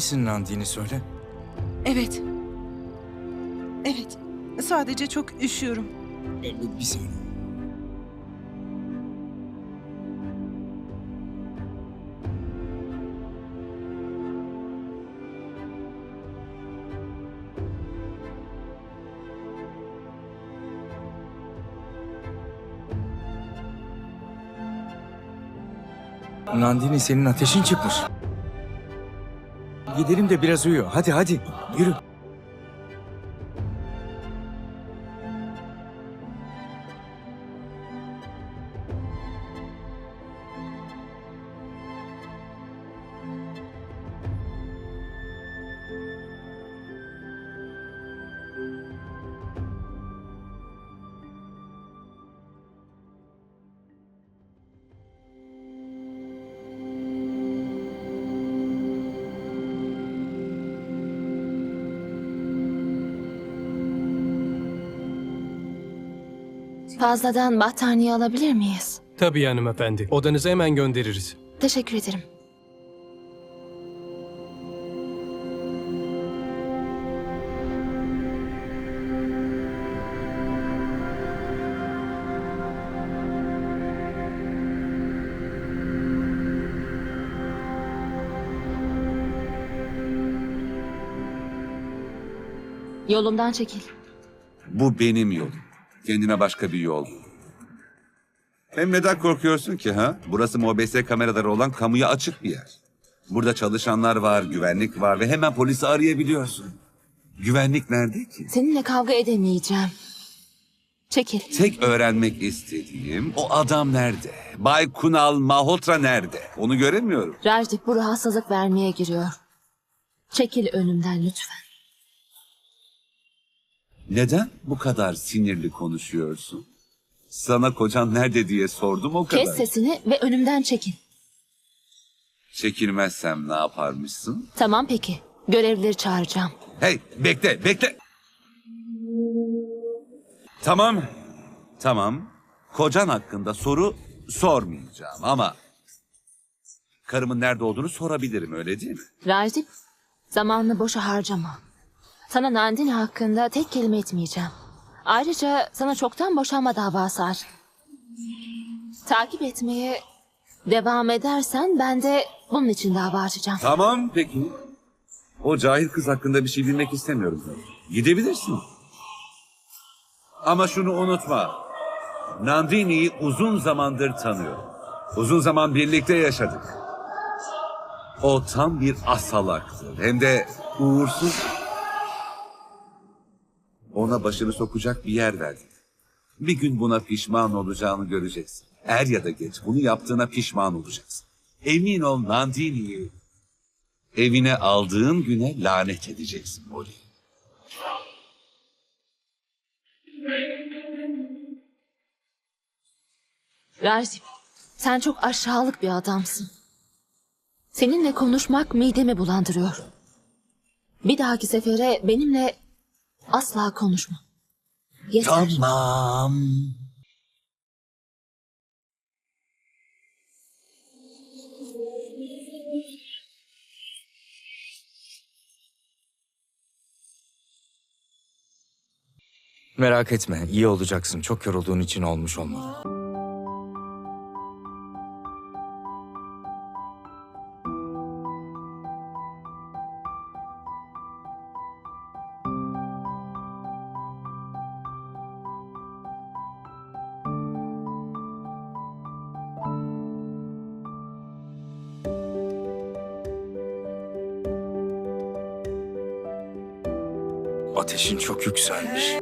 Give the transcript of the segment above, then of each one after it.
Misin Nandini söyle. Evet. Evet. Sadece çok üşüyorum. Bir saniye. Nandini senin ateşin çıkmış. Gidelim de biraz uyu. Hadi hadi yürü. Fazladan battaniye alabilir miyiz? Tabii hanımefendi. Odanıza hemen göndeririz. Teşekkür ederim. Yolumdan çekil. Bu benim yolum. Kendine başka bir yol. Hem neden korkuyorsun ki ha? Burası MOBS kameraları olan kamuya açık bir yer. Burada çalışanlar var, güvenlik var ve hemen polisi arayabiliyorsun. Güvenlik nerede ki? Seninle kavga edemeyeceğim. Çekil. Tek öğrenmek istediğim o adam nerede? Bay Kunal Malhotra nerede? Onu göremiyorum. Rajdip bu rahatsızlık vermeye giriyor. Çekil önümden lütfen. Neden bu kadar sinirli konuşuyorsun? Sana kocan nerede diye sordum o kadar. Kes sesini ve önümden çekil. Çekilmezsem ne yaparmışsın? Tamam peki. Görevlileri çağıracağım. Hey bekle bekle. Tamam. Tamam. Kocan hakkında soru sormayacağım ama... Karımın nerede olduğunu sorabilirim öyle değil mi? Rajdip, zamanını boşa harcama. Sana Nandini hakkında tek kelime etmeyeceğim. Ayrıca sana çoktan boşanma davası var. Takip etmeye devam edersen ben de bunun için dava açacağım. Tamam peki. O cahil kız hakkında bir şey bilmek istemiyorum. Gidebilirsin. Ama şunu unutma. Nandini'yi uzun zamandır tanıyorum. Uzun zaman birlikte yaşadık. O tam bir asalaktır. Hem de uğursuz. Ona başını sokacak bir yer verdik. Bir gün buna pişman olacağını göreceksin. Er ya da geç bunu yaptığına pişman olacaksın. Emin ol Nandini'yi evine aldığın güne lanet edeceksin Molly. Rajdip, sen çok aşağılık bir adamsın. Seninle konuşmak midemi bulandırıyor. Bir dahaki sefere benimle asla konuşma. Yeter. Tamam. Merak etme iyi olacaksın. Çok yorulduğun için olmuş olmalı. Ateşin çok yükselmiş.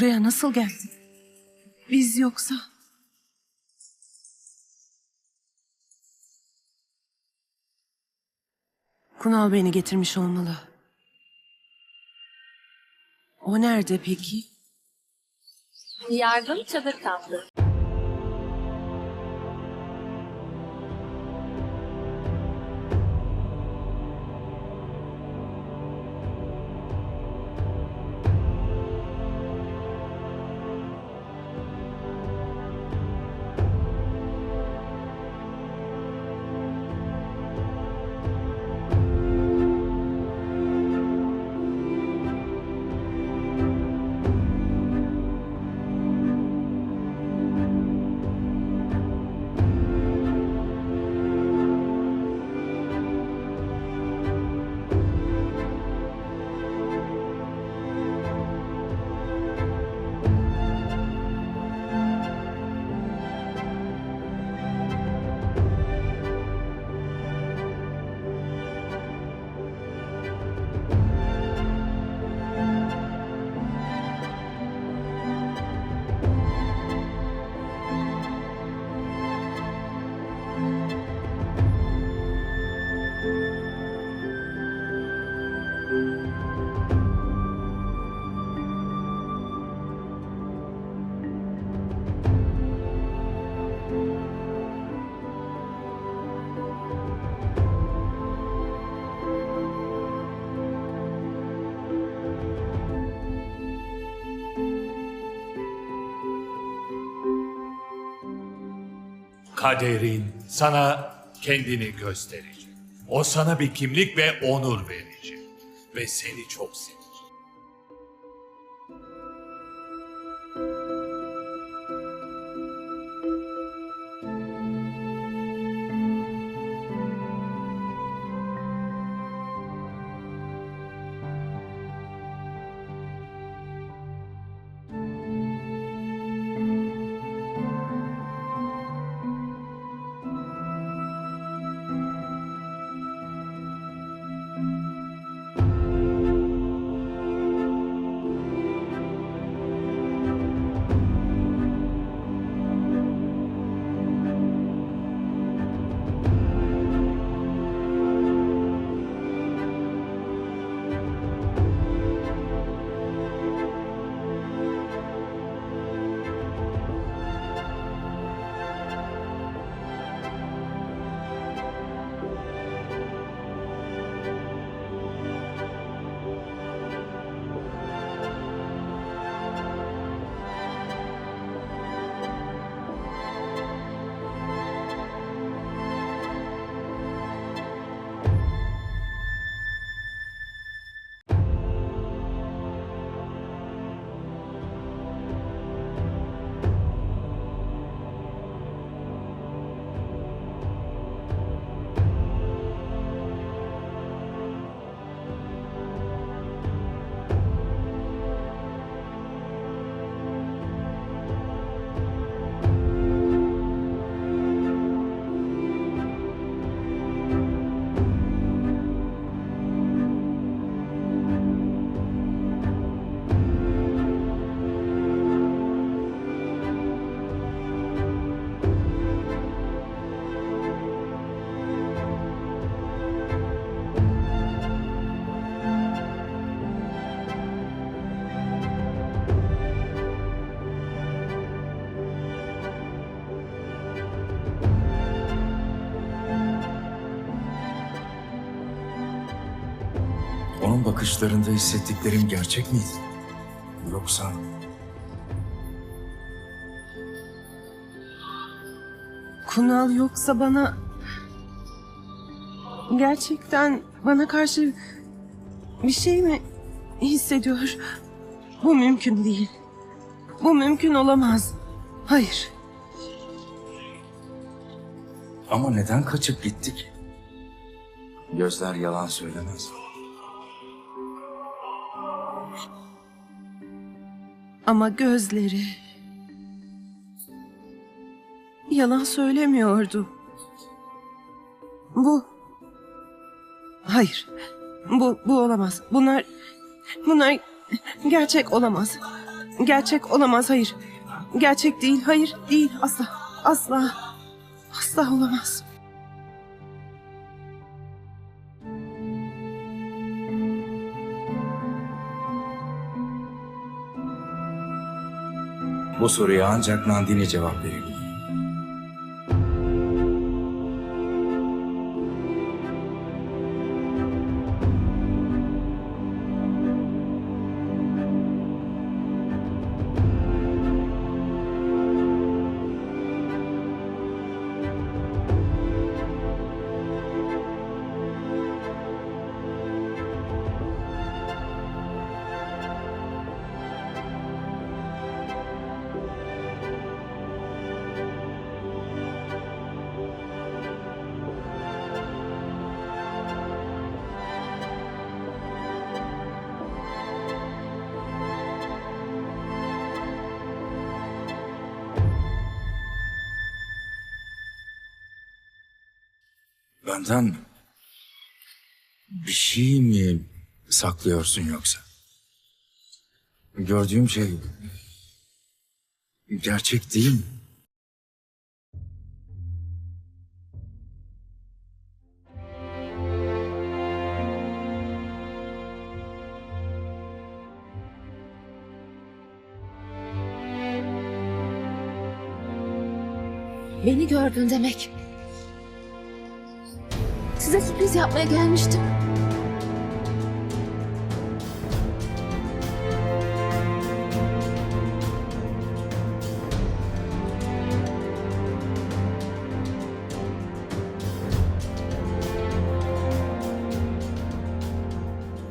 Buraya nasıl geldin? Biz yoksa... Kunal beni getirmiş olmalı. O nerede peki? Yardım çadır kampı. Kaderin sana kendini gösterecek. O sana bir kimlik ve onur verecek. Ve seni çok sevecek. Onun bakışlarında hissettiklerim gerçek miydi? Yoksa... Kunal yoksa bana... Gerçekten bana karşı bir şey mi hissediyor? Bu mümkün değil. Bu mümkün olamaz. Hayır. Ama neden kaçıp gitti ki? Gözler yalan söylemez. Ama gözleri... Yalan söylemiyordu. Bu... Hayır. Bu, bu olamaz. Bunlar... Bunlar gerçek olamaz. Gerçek olamaz hayır. Gerçek değil hayır değil asla. Asla. Asla olamaz. Bu soruya ancak Nandini cevap verebilir. Benden bir şey mi saklıyorsun yoksa? Gördüğüm şey gerçek değil mi? Beni gördün demek. Size sürpriz yapmaya gelmiştim.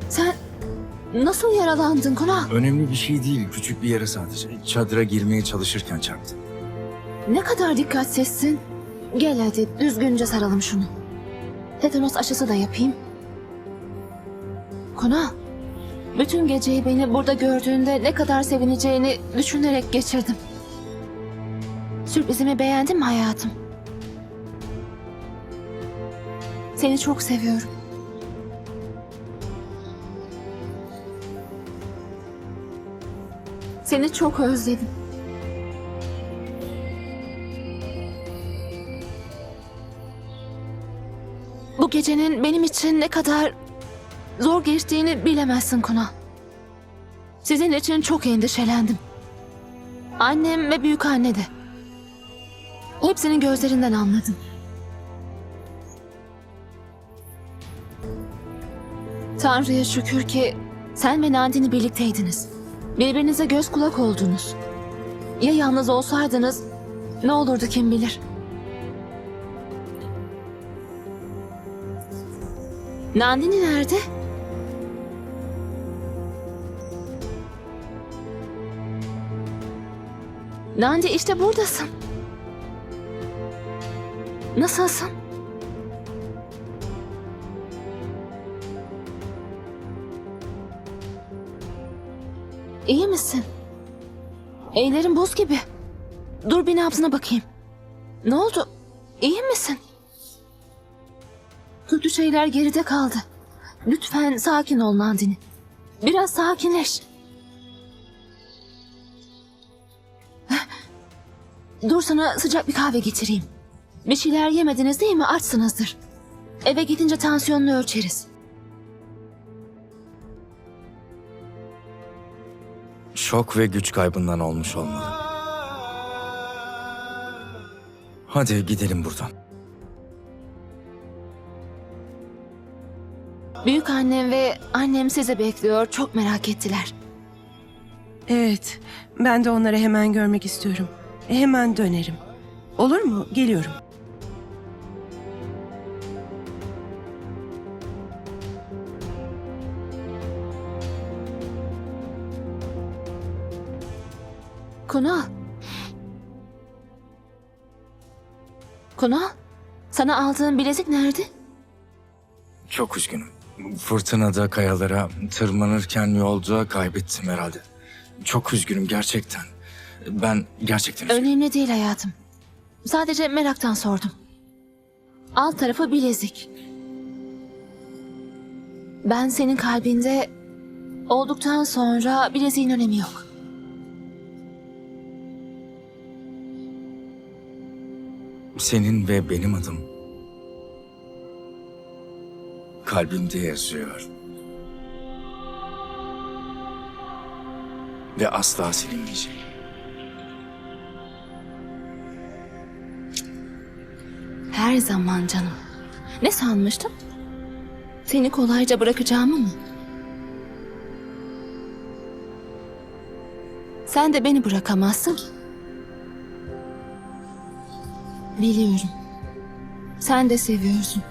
Sen nasıl yaralandın Kunal? Önemli bir şey değil. Küçük bir yere sadece. Çadıra girmeye çalışırken çarptım. Ne kadar dikkatsizsin. Gel hadi düzgünce saralım şunu. Tetanos aşısı da yapayım. Kona, bütün geceyi beni burada gördüğünde ne kadar sevineceğini düşünerek geçirdim. Sürprizimi beğendin mi hayatım? Seni çok seviyorum. Seni çok özledim. Gecenin benim için ne kadar zor geçtiğini bilemezsin Kuna. Sizin için çok endişelendim. Annem ve büyük anne de. Hepsinin gözlerinden anladım. Tanrı'ya şükür ki sen ve Nandini birlikteydiniz. Birbirinize göz kulak oldunuz. Ya yalnız olsaydınız ne olurdu kim bilir. Nandini nerede? Nandi işte buradasın. Nasılsın? İyi misin? Ellerin buz gibi. Dur bir nabzına bakayım. Ne oldu? İyi misin? Kötü şeyler geride kaldı. Lütfen sakin ol Nandini. Biraz sakinleş. Dur sana sıcak bir kahve getireyim. Bir şeyler yemediniz değil mi? Açsınızdır. Eve gidince tansiyonunu ölçeriz. Şok ve güç kaybından olmuş olmalı. Hadi gidelim buradan. Büyük annem ve annem sizi bekliyor. Çok merak ettiler. Evet ben de onları hemen görmek istiyorum. Hemen dönerim. Olur mu? Geliyorum. Kunal. Kunal, sana aldığım bilezik nerede? Çok üzgünüm. Fırtınada kayalara tırmanırken yolda kaybettim herhalde. Çok üzgünüm gerçekten. Ben gerçekten üzgünüm. Önemli değil hayatım. Sadece meraktan sordum. Alt tarafı bilezik. Ben senin kalbinde olduktan sonra bileziğin önemi yok. Senin ve benim adım kalbimde yazıyor. Ve asla silinmeyecek. Her zaman canım. Ne sanmıştın? Seni kolayca bırakacağımı mı? Sen de beni bırakamazsın. Biliyorum. Sen de seviyorsun.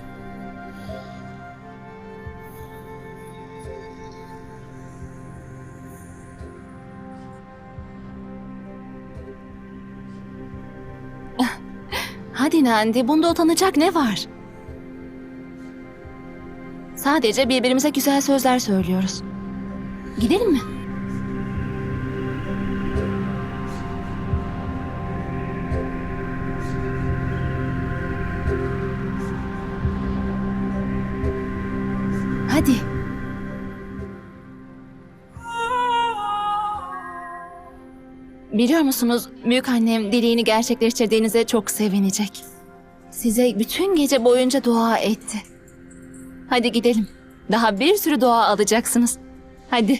Nandi, bunda utanacak ne var? Sadece birbirimize güzel sözler söylüyoruz. Gidelim mi? Hadi. Biliyor musunuz büyük annem dileğini gerçekleştirdiğinize çok sevinecek. Size bütün gece boyunca dua etti. Hadi gidelim. Daha bir sürü dua alacaksınız. Hadi.